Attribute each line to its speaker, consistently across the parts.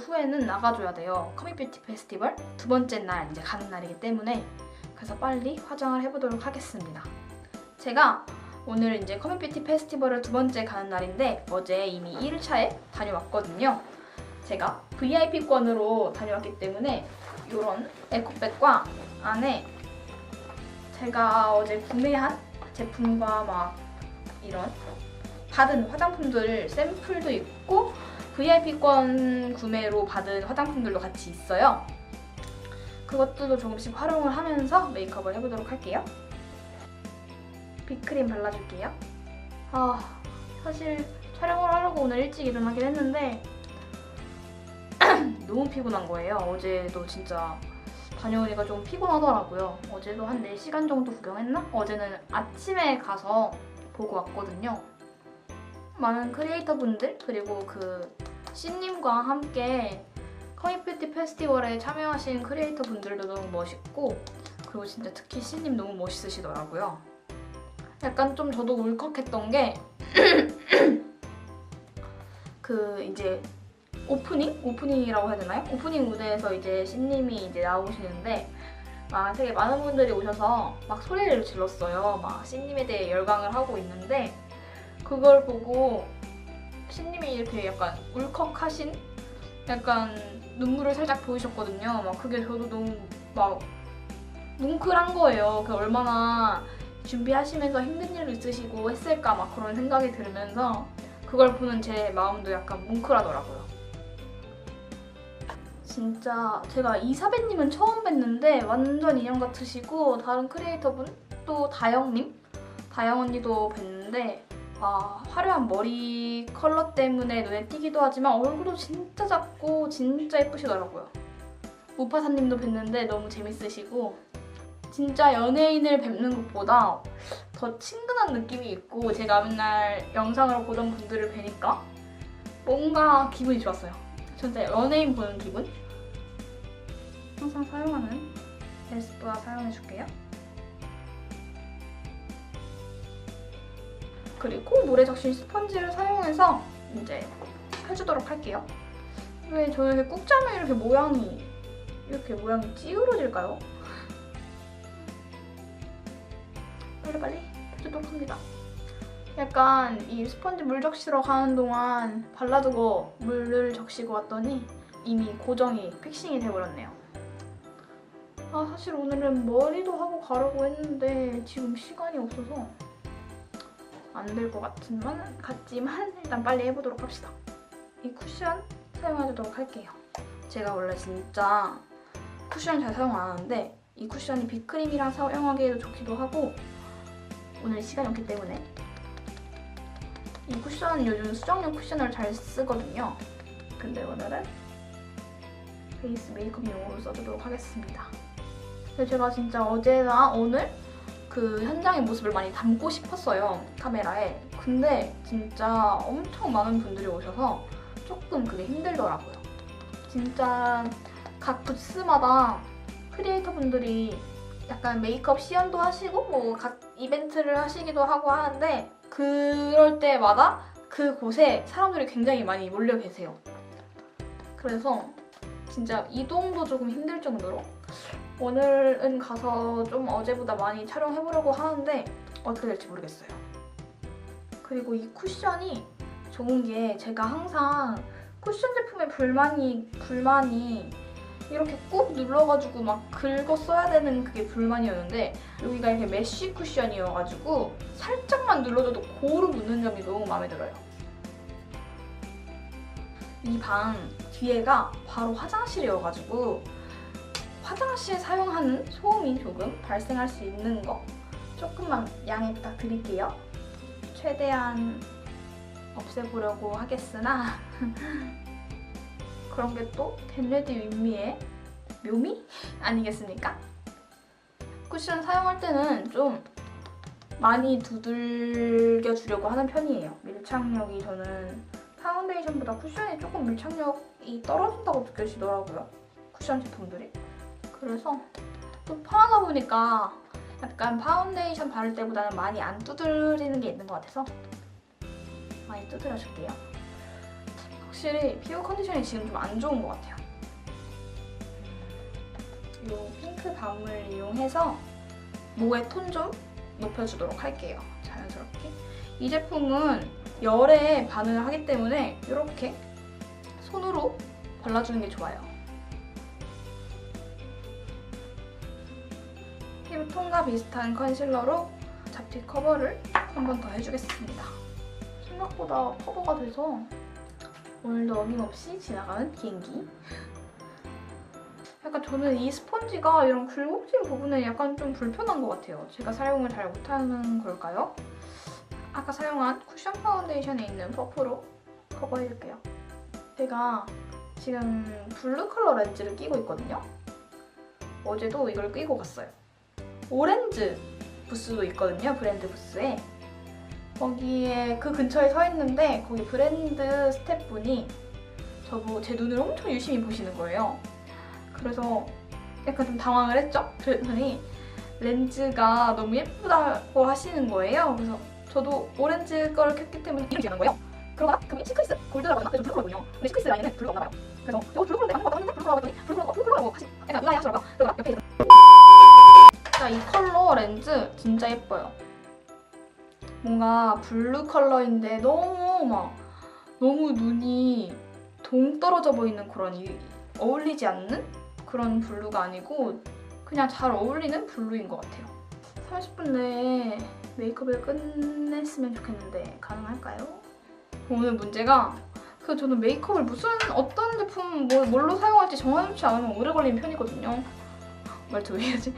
Speaker 1: 후에는 나가줘야 돼요. 커밋 뷰티 페스티벌 두 번째 날 이제 가는 날이기 때문에 그래서 빨리 화장을 해보도록 하겠습니다. 제가 오늘 이제 커밋 뷰티 페스티벌을 두 번째 가는 날인데 어제 이미 1차에 다녀왔거든요. 제가 VIP권으로 다녀왔기 때문에 이런 에코백과 안에 제가 어제 구매한 제품과 막 이런 받은 화장품들 샘플도 있고 VIP권 구매로 받은 화장품들도 같이 있어요. 그것들도 조금씩 활용을 하면서 메이크업을 해보도록 할게요. 빅크림 발라줄게요. 아, 사실 촬영을 하려고 오늘 일찍 일어나긴 했는데 너무 피곤한 거예요. 어제도 진짜 다녀오니까 좀 피곤하더라고요. 어제도 한 4시간 정도 구경했나? 어제는 아침에 가서 보고 왔거든요. 많은 크리에이터 분들 그리고 그 씨님과 함께 커밋뷰티 페스티벌에 참여하신 크리에이터 분들도 너무 멋있고 그리고 진짜 특히 씨님 너무 멋있으시더라고요. 약간 좀 저도 울컥했던 게 그 이제 오프닝? 오프닝이라고 해야 되나요? 오프닝 무대에서 이제 신님이 이제 나오시는데 막 되게 많은 분들이 오셔서 막 소리를 질렀어요. 막 신님에 대해 열광을 하고 있는데 그걸 보고 신님이 이렇게 약간 울컥하신 약간 눈물을 살짝 보이셨거든요. 막 그게 저도 너무 막 뭉클한 거예요. 그 얼마나 준비하시면서 힘든 일도 있으시고 했을까 막 그런 생각이 들면서 그걸 보는 제 마음도 약간 뭉클하더라고요. 진짜 제가 이사배님은 처음 뵀는데 완전 인형 같으시고 다른 크리에이터분 또 다영님 다영 언니도 뵀는데 아 화려한 머리 컬러 때문에 눈에 띄기도 하지만 얼굴도 진짜 작고 진짜 예쁘시더라고요. 우파사님도 뵀는데 너무 재밌으시고 진짜 연예인을 뵙는 것보다 더 친근한 느낌이 있고 제가 맨날 영상으로 보던 분들을 뵈니까 뭔가 기분이 좋았어요. 진짜 연예인 보는 기분? 항상 사용하는 에스쁘아 사용해줄게요. 그리고 물에 적신 스펀지를 사용해서 이제 해주도록 할게요. 왜 이렇게 꾹 짜면 이렇게 모양이 이렇게 모양이 찌그러질까요? 빨리빨리 해주도록 합니다. 약간 이 스펀지 물 적시러 가는 동안 발라두고 물을 적시고 왔더니 이미 고정이 픽싱이 돼버렸네요. 아 사실 오늘은 머리도 하고 가려고 했는데 지금 시간이 없어서 안 될 것 같지만 같지만 일단 빨리 해보도록 합시다. 이 쿠션 사용하도록 할게요. 제가 원래 진짜 쿠션 잘 사용 안 하는데 이 쿠션이 빅크림이랑 사용하기에도 좋기도 하고 오늘 시간이 없기 때문에 이 쿠션은 요즘 수정용 쿠션을 잘 쓰거든요. 근데 오늘은 베이스 메이크업용으로 써주도록 하겠습니다. 제가 진짜 어제나 오늘 그 현장의 모습을 많이 담고 싶었어요 카메라에. 근데 진짜 엄청 많은 분들이 오셔서 조금 그게 힘들더라고요. 진짜 각 부스마다 크리에이터 분들이 약간 메이크업 시연도 하시고 뭐 각 이벤트를 하시기도 하고 하는데 그럴 때마다 그곳에 사람들이 굉장히 많이 몰려 계세요. 그래서 진짜 이동도 조금 힘들 정도로 오늘은 가서 좀 어제보다 많이 촬영해보려고 하는데 어떻게 될지 모르겠어요. 그리고 이 쿠션이 좋은 게 제가 항상 쿠션 제품에 불만이 불만이 이렇게 꾹 눌러가지고 막 긁어 써야 되는 그게 불만이었는데 여기가 이렇게 메쉬 쿠션이어가지고 살짝만 눌러줘도 고루 묻는 점이 너무 마음에 들어요. 이 방 뒤에가 바로 화장실이어가지고 화장실 사용하는 소음이 조금 발생할 수 있는 거 조금만 양해 부탁드릴게요. 최대한 없애보려고 하겠으나 그런 게 또 겟레디 윈미의 묘미 아니겠습니까? 쿠션 사용할 때는 좀 많이 두들겨 주려고 하는 편이에요. 밀착력이 저는 파운데이션보다 쿠션이 조금 밀착력이 떨어진다고 느껴지더라고요. 쿠션 제품들이. 그래서 또 편하다 보니까 약간 파운데이션 바를 때보다는 많이 안 두드리는 게 있는 것 같아서 많이 두드려 줄게요. 확실히 피부 컨디션이 지금 좀 안 좋은 것 같아요. 이 핑크 밤을 이용해서 목의 톤 좀 높여주도록 할게요. 자연스럽게. 이 제품은 열에 반응을 하기 때문에 이렇게 손으로 발라주는 게 좋아요. 피부 톤과 비슷한 컨실러로 잡티 커버를 한 번 더 해주겠습니다. 생각보다 커버가 돼서 오늘도 어김없이 지나가는 비행기. 약간 저는 이 스펀지가 이런 굴곡질 부분에 약간 좀 불편한 것 같아요. 제가 사용을 잘 못하는 걸까요? 아까 사용한 쿠션 파운데이션에 있는 퍼프로 커버해줄게요. 제가 지금 블루 컬러 렌즈를 끼고 있거든요. 어제도 이걸 끼고 갔어요. 오렌즈 부스도 있거든요. 브랜드 부스에. 거기에 그 근처에 서 있는데 거기 브랜드 스태프분이 저보 제 눈을 엄청 유심히 보시는 거예요. 그래서 약간 좀 당황을 했죠. 그랬더니 렌즈가 너무 예쁘다고 하시는 거예요. 그래서 저도 오렌지 거를 켰기 때문에 이렇게 하는 거예요. 그러다가 그분이 시크리스 골드라고 하나 좀 블루 컬러거든요. 근데 시크리스 라인에는 블루가 없나 봐요. 그래서 이거 블루 컬러인데 한번 봤는데 블루 컬러 봤더니 블루 컬러 블루 컬러라고 하시 약간 의아해 하시더라고요. 그래서 옆에 진짜 이 컬러 렌즈 진짜 예뻐요. 뭔가 블루 컬러인데 너무 막 너무 눈이 동떨어져 보이는 그런 이, 어울리지 않는 그런 블루가 아니고 그냥 잘 어울리는 블루인 것 같아요. 30분 내에 메이크업을 끝냈으면 좋겠는데 가능할까요? 오늘 문제가 그 저는 메이크업을 무슨 어떤 제품 뭐, 뭘로 사용할지 정해놓지 않으면 오래 걸리는 편이거든요. 말투 왜 이러지?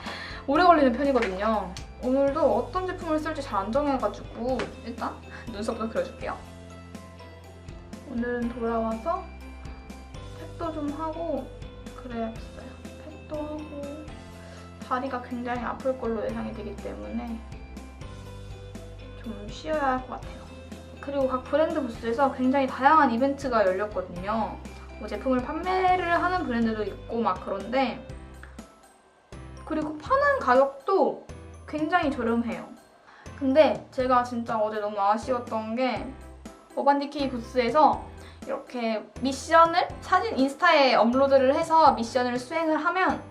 Speaker 1: 오래 걸리는 편이거든요. 오늘도 어떤 제품을 쓸지 잘 안 정해가지고 일단 눈썹부터 그려줄게요. 오늘은 돌아와서 팩도 좀 하고 그래야겠어요. 팩도 하고 다리가 굉장히 아플 걸로 예상이 되기 때문에 좀 쉬어야 할 것 같아요. 그리고 각 브랜드 부스에서 굉장히 다양한 이벤트가 열렸거든요. 뭐 제품을 판매를 하는 브랜드도 있고 막 그런데 그리고 파는 가격도 굉장히 저렴해요. 근데 제가 진짜 어제 너무 아쉬웠던 게 어반디케이 부스에서 이렇게 미션을 사진 인스타에 업로드를 해서 미션을 수행을 하면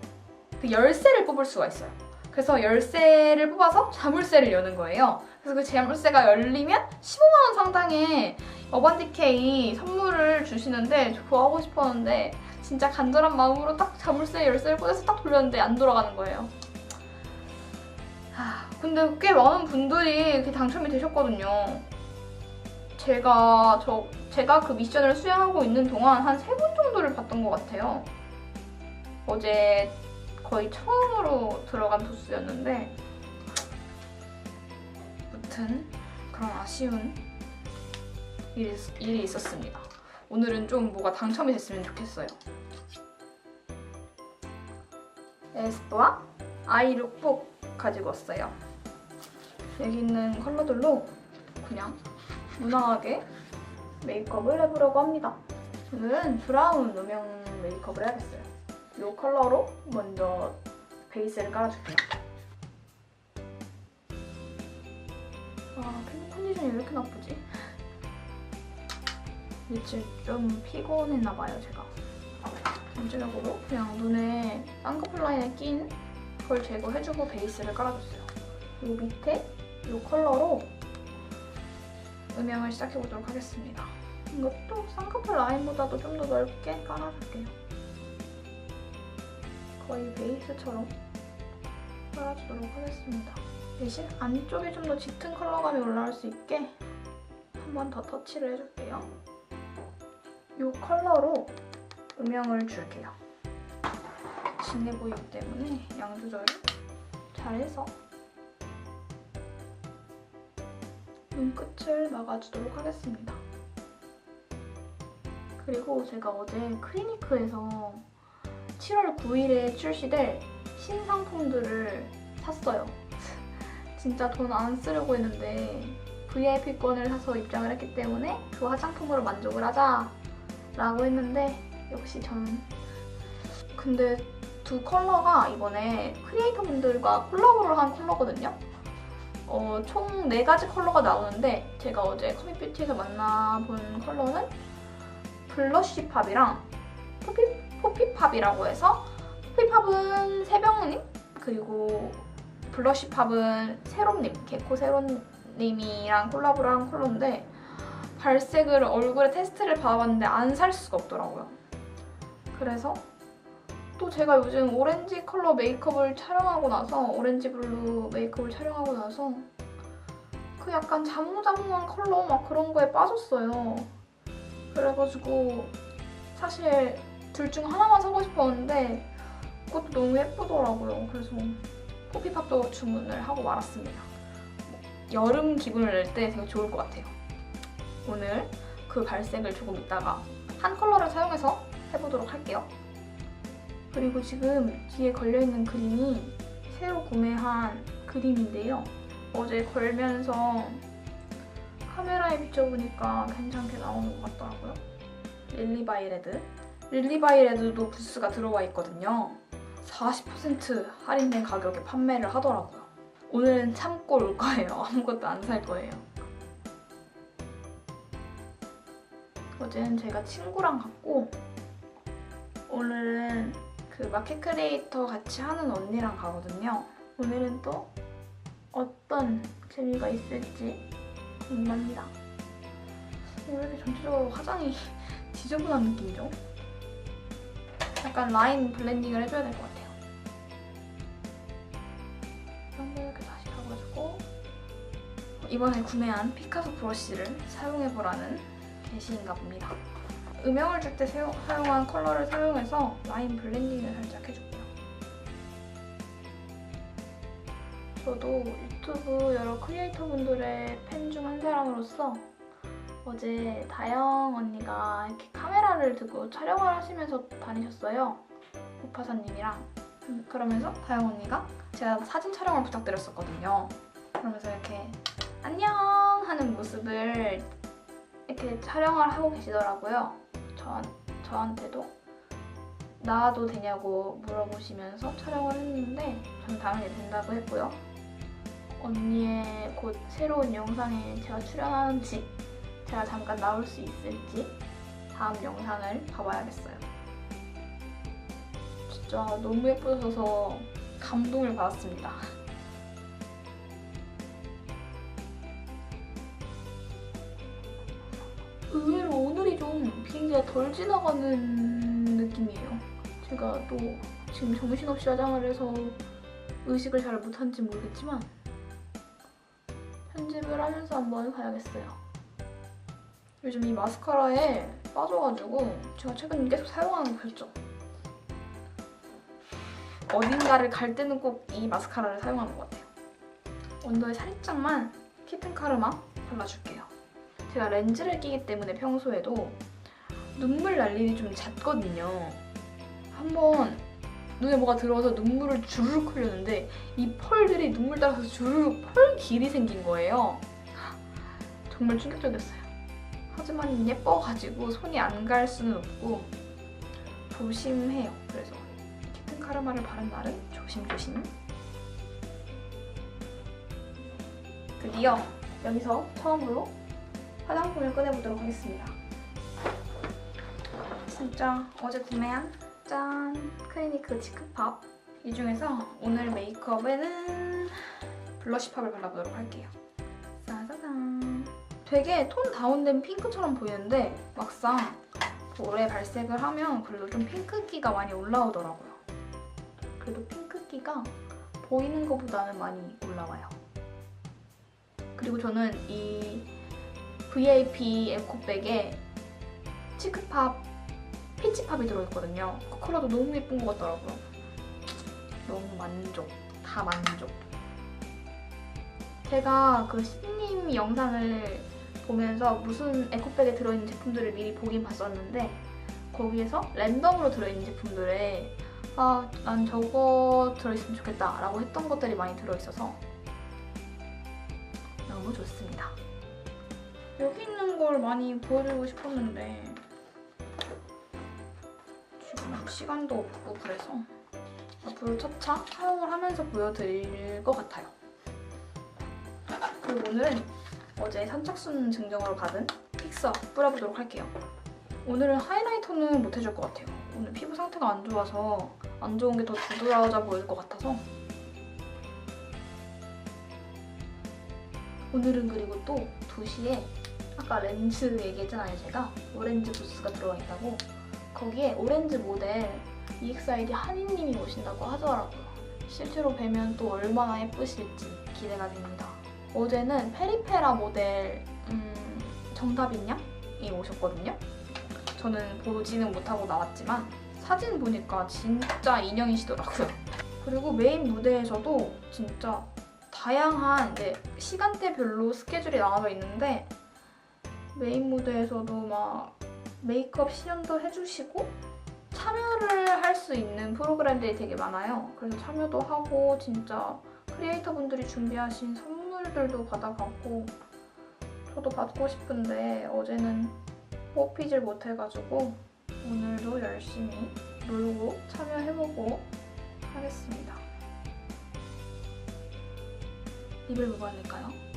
Speaker 1: 그 열쇠를 뽑을 수가 있어요. 그래서 열쇠를 뽑아서 자물쇠를 여는 거예요. 그래서 그 자물쇠가 열리면 15만 원 상당의 어반디케이 선물을 주시는데 저 그거 하고 싶었는데 진짜 간절한 마음으로 딱 자물쇠 열쇠를 꽂아서 딱 돌렸는데 안 돌아가는 거예요. 하, 근데 꽤 많은 분들이 이렇게 당첨이 되셨거든요. 제가 저 제가 그 미션을 수행하고 있는 동안 한 세 분 정도를 봤던 것 같아요. 어제 거의 처음으로 들어간 부스였는데 무튼 그런 아쉬운 일이, 일이 있었습니다. 오늘은 좀 뭐가 당첨이 됐으면 좋겠어요. 에스쁘아 아이 룩북 가지고 왔어요. 여기 있는 컬러들로 그냥 무난하게 메이크업을 해보려고 합니다. 오늘은 브라운 음영 메이크업을 해야겠어요. 이 컬러로 먼저 베이스를 깔아줄게요. 아, 피부 컨디션이 왜 이렇게 나쁘지? 며칠 좀 피곤했나봐요, 제가. 전체적으로 그냥 눈에 쌍꺼풀 라인에 낀 그걸 제거해주고 베이스를 깔아줬어요. 이 밑에 이 컬러로 음영을 시작해보도록 하겠습니다. 이것도 쌍꺼풀 라인보다도 좀 더 넓게 깔아줄게요. 거의 베이스처럼 깔아주도록 하겠습니다. 대신 안쪽에 좀 더 짙은 컬러감이 올라올 수 있게 한 번 더 터치를 해줄게요. 이 컬러로 음영을 줄게요. 진해 보이기 때문에 양 조절 잘해서 눈끝을 막아주도록 하겠습니다. 그리고 제가 어제 클리니크에서 7월 9일에 출시될 신상품들을 샀어요. 진짜 돈 안 쓰려고 했는데 VIP권을 사서 입장을 했기 때문에 그 화장품으로 만족을 하자 라고 했는데 역시 저는 근데 두 컬러가 이번에 크리에이터 분들과 콜라보를 한 컬러거든요. 어, 총 4가지 컬러가 나오는데 제가 어제 커밋뷰티에서 만나본 컬러는 블러쉬 팝이랑 포피, 포피팝이라고 해서 포피팝은 세병님 그리고 블러쉬 팝은 세롬님 개코 세롬님이랑 콜라보를 한 컬러인데 발색을 얼굴에 테스트를 받아봤는데 안 살 수가 없더라고요. 그래서 또 제가 요즘 오렌지 컬러 메이크업을 촬영하고 나서 오렌지 블루 메이크업을 촬영하고 나서 그 약간 자몽자몽한 컬러 막 그런 거에 빠졌어요. 그래가지고 사실 둘 중 하나만 사고 싶었는데 그것도 너무 예쁘더라고요. 그래서 포피팝도 주문을 하고 말았습니다. 여름 기분을 낼 때 되게 좋을 것 같아요. 오늘 그 발색을 조금 이따가 한 컬러를 사용해서 해보도록 할게요. 그리고 지금 뒤에 걸려있는 그림이 새로 구매한 그림인데요. 어제 걸면서 카메라에 비춰보니까 괜찮게 나오는 것 같더라고요. 릴리바이 레드. 릴리바이 레드도 부스가 들어와 있거든요. 40% 할인된 가격에 판매를 하더라고요. 오늘은 참고 올 거예요. 아무것도 안 살 거예요. 어제는 제가 친구랑 갔고 오늘은 그 마켓 크리에이터 같이 하는 언니랑 가거든요. 오늘은 또 어떤 재미가 있을지 궁금합니다. 왜 이렇게 전체적으로 화장이 지저분한 느낌이죠? 약간 라인 블렌딩을 해줘야 될 것 같아요. 이렇게 다시 잡아주고 이번에 구매한 피카소 브러쉬를 사용해보라는 게시인가 봅니다. 음영을 줄 때 사용한 컬러를 사용해서 라인 블렌딩을 살짝 해줄게요. 저도 유튜브 여러 크리에이터 분들의 팬 중 한 사람으로서 어제 다영 언니가 이렇게 카메라를 들고 촬영을 하시면서 다니셨어요. 오파사님이랑. 음, 그러면서 다영 언니가 제가 사진 촬영을 부탁드렸었거든요. 그러면서 이렇게 안녕 하는 모습을 이렇게 촬영을 하고 계시더라고요. 저, 저한테도 나와도 되냐고 물어보시면서 촬영을 했는데 전 당연히 된다고 했고요. 언니의 곧 새로운 영상에 제가 출연하는지 제가 잠깐 나올 수 있을지 다음 영상을 봐봐야겠어요. 진짜 너무 예쁘셔서 감동을 받았습니다. 의외로 오늘이 좀 비행기가 덜 지나가는 느낌이에요. 제가 또 지금 정신없이 화장을 해서 의식을 잘 못한지 모르겠지만 편집을 하면서 한번 봐야겠어요. 요즘 이 마스카라에 빠져가지고 제가 최근 계속 사용하는 거 있죠? 어딘가를 갈 때는 꼭 이 마스카라를 사용하는 것 같아요. 언더에 살짝만 키튼 카르마 발라줄게요. 제가 렌즈를 끼기 때문에 평소에도 눈물 날 일이 좀 잦거든요. 한번 눈에 뭐가 들어와서 눈물을 주르륵 흘렸는데 이 펄들이 눈물 따라서 주르륵 펄 길이 생긴 거예요. 정말 충격적이었어요. 하지만 예뻐가지고 손이 안 갈 수는 없고 조심해요. 그래서 키튼 카르마를 바른 날은 조심조심. 드디어 여기서 처음으로 화장품을 꺼내보도록 하겠습니다. 진짜 어제 구매한 짠! 클리니크 치크팝 이 중에서 오늘 메이크업에는 블러쉬 팝을 발라보도록 할게요. 짜자잔 되게 톤 다운된 핑크처럼 보이는데 막상 볼에 발색을 하면 그래도 좀 핑크기가 많이 올라오더라고요. 그래도 핑크기가 보이는 것보다는 많이 올라와요. 그리고 저는 이 VIP 에코백에 치크팝, 피치팝이 들어있거든요. 그 컬러도 너무 예쁜 것 같더라고요. 너무 만족. 다 만족. 제가 그 신님 영상을 보면서 무슨 에코백에 들어있는 제품들을 미리 보긴 봤었는데 거기에서 랜덤으로 들어있는 제품들에 아, 난 저거 들어있으면 좋겠다 라고 했던 것들이 많이 들어있어서 너무 좋습니다. 여기 있는 걸 많이 보여드리고 싶었는데 지금 시간도 없고 그래서 앞으로 차차 사용을 하면서 보여드릴 것 같아요. 그리고 오늘은 어제 선착순 증정으로 받은 픽서 뿌려보도록 할게요. 오늘은 하이라이터는 못 해줄 것 같아요. 오늘 피부 상태가 안 좋아서 안 좋은 게 더 두드러져 보일 것 같아서 오늘은 그리고 또 2시에 아까 렌즈 얘기했잖아요 제가. 오렌지 부스가 들어와 있다고. 거기에 오렌지 모델 EXID 한이님이 오신다고 하더라고요. 실제로 뵈면 또 얼마나 예쁘실지 기대가 됩니다. 어제는 페리페라 모델 음, 양이 오셨거든요. 저는 보지는 못하고 나왔지만 사진 보니까 진짜 인형이시더라고요. 그리고 메인 무대에서도 진짜 다양한 이제 시간대별로 스케줄이 나눠져 있는데 메인 무대에서도 막 메이크업 시연도 해주시고 참여를 할 수 있는 프로그램들이 되게 많아요. 그래서 참여도 하고 진짜 크리에이터 분들이 준비하신 선물들도 받아가고 저도 받고 싶은데 어제는 뽑히질 못해가지고 오늘도 열심히 놀고 참여해보고 하겠습니다. 립을 뭐 바를까요?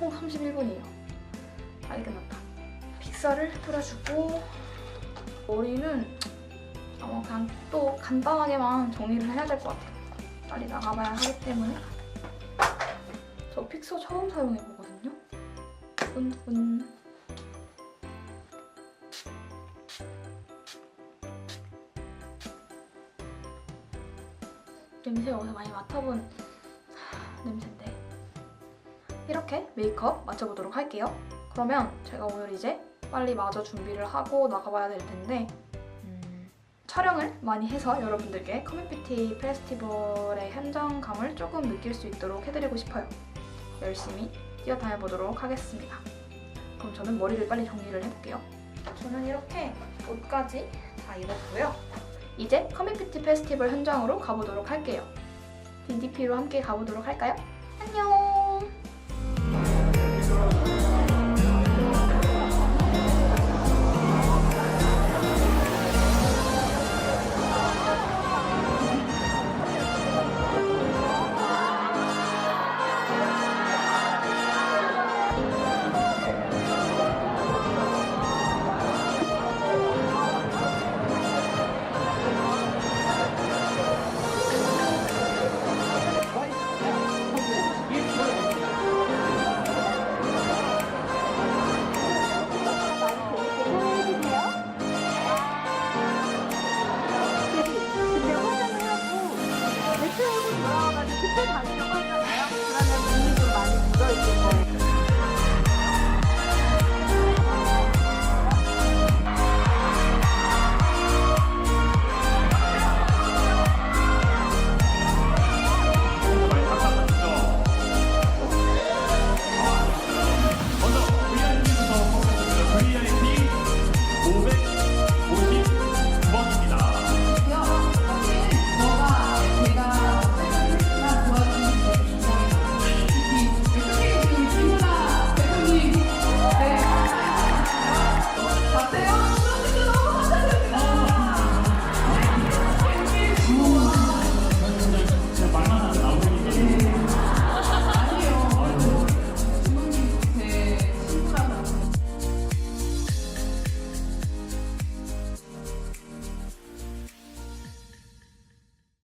Speaker 1: 오, 31분이에요. 빨리 끝났다. 픽서를 뿌려주고, 머리는 아마 그냥 또 간단하게만 정리를 해야 될 것 같아요. 빨리 나가봐야 하기 때문에. 저 픽서 처음 사용해보거든요. 두근두근. 냄새가 어디서 많이 맡아본 이렇게 메이크업 맞춰보도록 할게요 그러면 제가 오늘 이제 빨리 마저 준비를 하고 나가봐야 될 텐데 음, 촬영을 많이 해서 여러분들께 커뮤니티 페스티벌의 현장감을 조금 느낄 수 있도록 해드리고 싶어요 열심히 뛰어다녀보도록 하겠습니다 그럼 저는 머리를 빨리 정리를 해볼게요 저는 이렇게 옷까지 다 입었고요 이제 커뮤니티 페스티벌 현장으로 가보도록 할게요. DDP로 함께 가보도록 할까요? 안녕!